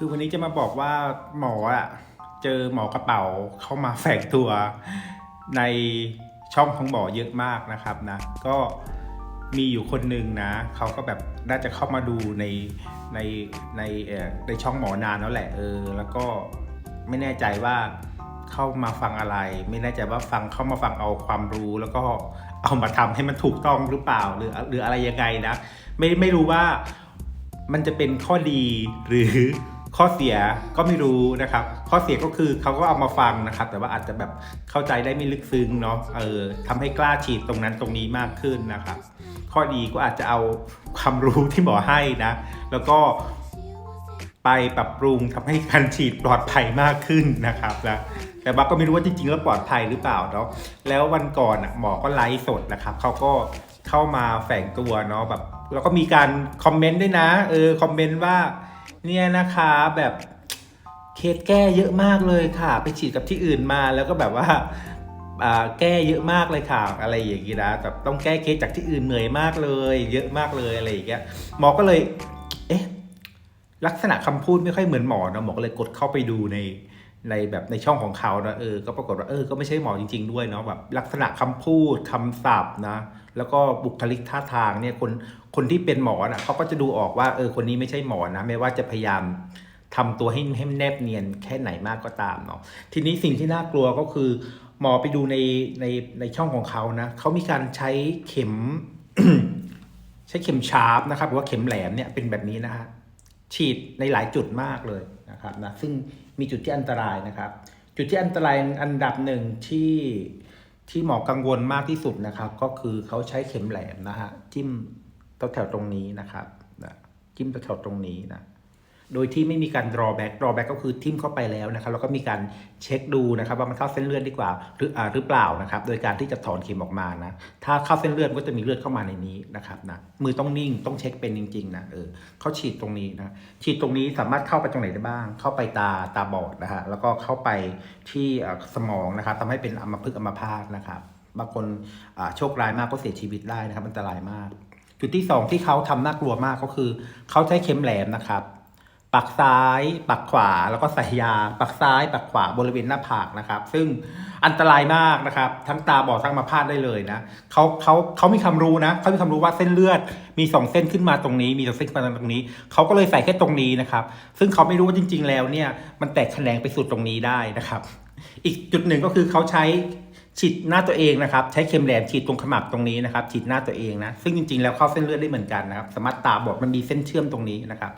คือวันนี้จะมาบอกว่าหมออะเจอหมอกระเป๋าเข้ามาแฝงตัวในช่องของหมอเยอะมากนะครับนะก็มีอยู่คนหนึ่งนะเขาก็แบบน่าจะเข้ามาดูในในในในช่องหมอนานแล้วแหละเออ แล้วก็ไม่แน่ใจว่าเข้ามาฟังอะไร ไม่แน่ใจว่าฟังเข้ามาฟังเอาความรู้ แล้วก็เอามาทำให้มันถูกต้องหรือเปล่าหรือหรืออะไรยังไงนะไม่ไม่รู้ว่ามันจะเป็นข้อดีหรือ ข้อเสียก็ไม่รู้นะครับ ข้อเสียก็คือเขาก็เอามาฟังนะครับ แต่ว่าอาจจะแบบเข้าใจได้ไม่ลึกซึ้งเนาะเออทำให้กล้าฉีดตรงนั้นตรงนี้มากขึ้นนะครับ ข้อดีก็อาจจะเอาความรู้ที่หมอให้นะ แล้วก็ไปปรับปรุงทำให้การฉีดปลอดภัยมากขึ้นนะครับนะแต่บักก็ไม่รู้ว่าจริงๆแล้วปลอดภัยหรือเปล่าเนาะแล้ววันก่อนน่ะหมอก็ไลฟ์สดนะครับเขาก็เข้ามาแฝงตัวเนาะแบบแล้วก็มีการคอมเมนต์ด้วยนะเออคอมเมนต์ว่า เนี่ยนะคะแบบเคสแก้เยอะมากเลยค่ะ ไปฉีดกับที่อื่นมาแล้วก็แบบว่าแก้เยอะมากเลยค่ะอะไรอย่างงี้นะแบบต้องแก้เคสจากที่อื่นเหนื่อยมากเลย เยอะมากเลยอะไรอย่างเงี้ยหมอก็เลย เอ๊ะลักษณะคำพูดไม่ค่อยเหมือนหมอนะหมอก็เลยกดเข้าไปดูใน ในแบบในช่องของเขานะเออก็ปรากฏว่าเออก็ไม่ใช่หมอจริง ๆ ด้วยเนาะแบบลักษณะคำพูดคำศัพท์นะแล้วก็บุคลิกท่าทางเนี่ยคนคนที่เป็นหมอนะเขาก็จะดูออกว่าเออคนนี้ไม่ใช่หมอนะไม่ว่าจะพยายามทำตัวให้ให้แนบเนียนแค่ไหนมากก็ตามเนาะทีนี้สิ่งที่น่ากลัวก็คือหมอไปดูในในในช่องของเขานะเขามีการใช้เข็ม ใช้เข็มชาร์ปนะครับหรือว่าเข็มแหลมเนี่ยเป็นแบบนี้นะฮะฉีดในหลายจุดมากเลยนะครับนะซึ่ง มีจุดที่อันตรายนะครับ จุดที่อันตรายอันดับหนึ่งที่ที่หมอกังวลมากที่สุดนะครับ ก็คือเขาใช้เข็มแหลมนะฮะจิ้มแถวๆตรงนี้นะครับจิ้มแถวๆตรงนี้นะ โดยที่ไม่มีการ drawback drawback ก็คือทิ่มเข้าไปแล้วนะครับแล้วก็มีการเช็คดูนะครับว่ามันเข้าเส้นเลือดดีกว่าหรืออ่าหรือเปล่านะครับโดยการที่จะถอนเข็มออกมานะถ้าเข้าเส้นเลือดก็จะมีเลือดเข้ามาในนี้นะครับนะมือต้องนิ่งต้องเช็คเป็นจริงๆนะเออเขาฉีดตรงนี้นะฉีดตรงนี้สามารถเข้าไปตรงไหนได้บ้าง เข้าไปตาตาบอดนะฮะแล้วก็เข้าไปที่สมองนะครับทำให้เป็นอัมพฤกษ์อัมพาตนะครับบางคนอ่าโชคร้ายมากก็เสียชีวิตได้นะครับอันตรายมาก จุดที่สองที่เขาทำน่ากลัวมากก็คือ เขาใช้เข็มแหลมนะครับ ปักซ้าย ปักขวาแล้วก็ใส่ยา ปักซ้าย ปักขวาบริเวณหน้าผากนะครับ ซึ่งอันตรายมากนะครับ ทั้งตาบอดทั้งมาพาตได้เลยนะเขาเขาเขามีความรู้นะเขามีความรู้ว่าเส้นเลือดมีสองเส้นขึ้นมาตรงนี้ มีสองเส้นขึ้นมาตรงนี้เขาก็เลยใส่แค่ตรงนี้นะครับ ซึ่งเขาไม่รู้ว่าจริง ๆ แล้วเนี่ยมันแตกแขนงไปสู่ตรงนี้ได้นะครับ อีกจุดหนึ่งก็คือเขาใช้ฉีดหน้าตัวเองนะครับ ใช้เข็มแหลมฉีดตรงขมับตรงนี้นะครับฉีดหน้าตัวเองนะซึ่งจริงๆแล้วเข้าเส้นเลือดได้เหมือนกันนะครับสามารถตาบอดมันมีเส้นเชื่อมตรงนี้นะครับ